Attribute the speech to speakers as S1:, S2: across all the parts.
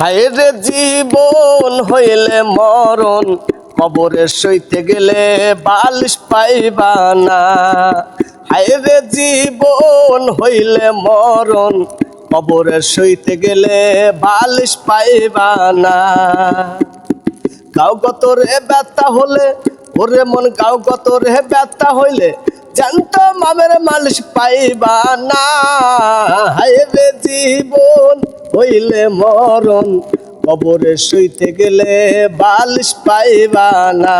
S1: হায়রে জীবন হইলে মরণ, কবরে সইতে গেলে বালিশ পাইবা না। হায়রে জীবন হইলে মরণ, কবরে সইতে গেলে বালিশ পাইবা না। গাও কত রে ব্যথা হলে, ওরে মন গাও কত রে ব্যথা হইলে জানত মামের মালিশ পাইবা না। হায় রে জীবন হইলে মরণ, কবরে শুইতে গেলে বালিশ পাইবা না।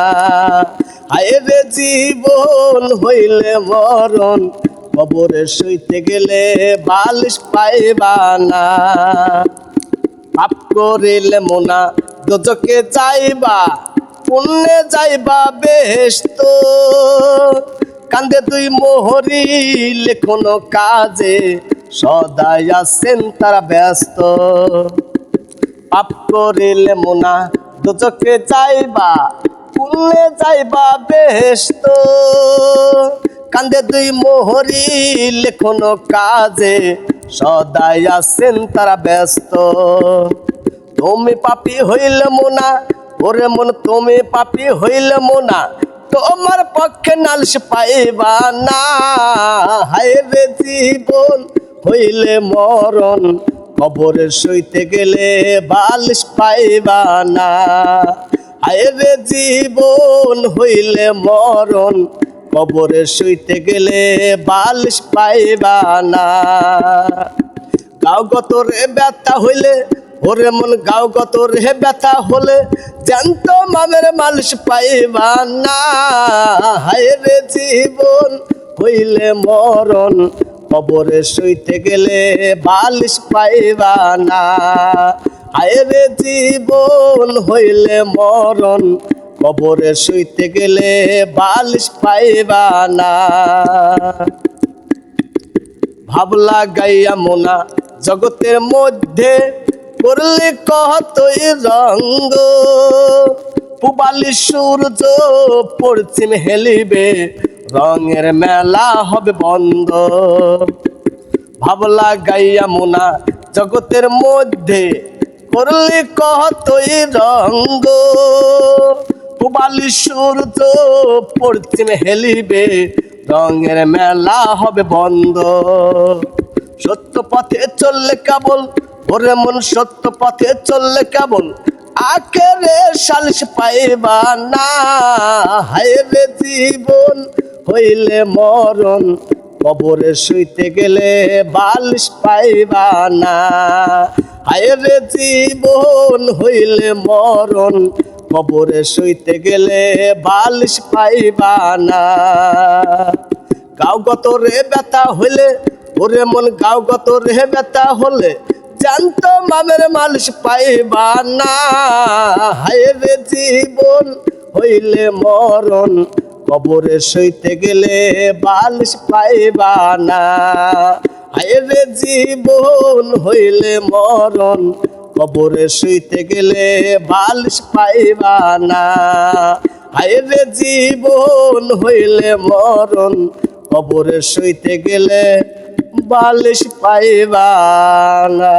S1: হায় রে জীবন হইলে মরণ, কবরে শুইতে গেলে বালিশ পাইবা না। পাপ করিলে মোনা, দোজকে যাইবা পুণ্যে যাইবা বেহেস্ত কান্দে তুই মোহরি, লেখনো কাজে সদাই আছেন তারা ব্যস্ত। পাপ করিলে মোনা দোজকে যাইবা পুণ্যে যাইবা বেহেস্ত কান্দে দুই মোহরি লেখনো কাজে, সদাই আছেন তারা ব্যস্ত। তুমি পাপি হইলে মোনা, ওরে মন, তুমি পাপি হইলে মোনা, তোমার পক্ষে নালিশ পাইবা না। হায় রে জীবন হইলে মরণ কবরে সইতে গেলে বালিশ পাইবা না। হায় রে জীবন, হইলে মরণ কবরে সইতে গেলে বালিশ পাইবা না। গাও গত রে ব্যথা হইলে, ওরে মন গাও গত রে ব্যথা হলে জানত মামের মালিশ পাইবা না। হায় রে জীবন, হইলে মরণ কবরে শুইতে গেলে বালিশ পাইবা না। হায় রে জীবন হইলে মরণ, কবরে শুইতে গেলে বালিশ পাইবা না। ভাবলা গাইয়া মোনা, জগতের মধ্যে করলে কতই রঙ্গ। পুবালি সূর্য পশ্চিম হেলিবে রঙের মেলা হবে বন্ধ। ভাবলা গাইয়া মোনা, জগতের মধ্যে করলে কতই রঙ্গ। পুবালি সূর্য পশ্চিম হেলিবে, রঙের মেলা হবে বন্ধ। সত্য পথে চললে কেবল ওরে মন, সত্য পথে চললে কেবল আখেরে সালিশ পাইবা না। হায় রে জীবন হইলে মরণ, কবরে শুইতে গেলে বালিশ পাইবা না। হায় রে জীবন, হইলে মরণ, কবরে শুইতে গেলে বালিশ পাইবা না। গাও গত রে ব্যথা হইলে, ওরে মন গাও গত রে ব্যথা হলে জানত মামের মালিশ পাইবা না। হায় জীবন, হইলে মরণ কবরে সইতে গেলে বালিশ পাইবা না। হায় রে জীবন হইলে মরণ, কবরে শুইতে গেলে বালিশ পাইবা না। হায় রে জীবন হইলে মরণ, কবরে শুইতে গেলে বালিশ পাইবা না।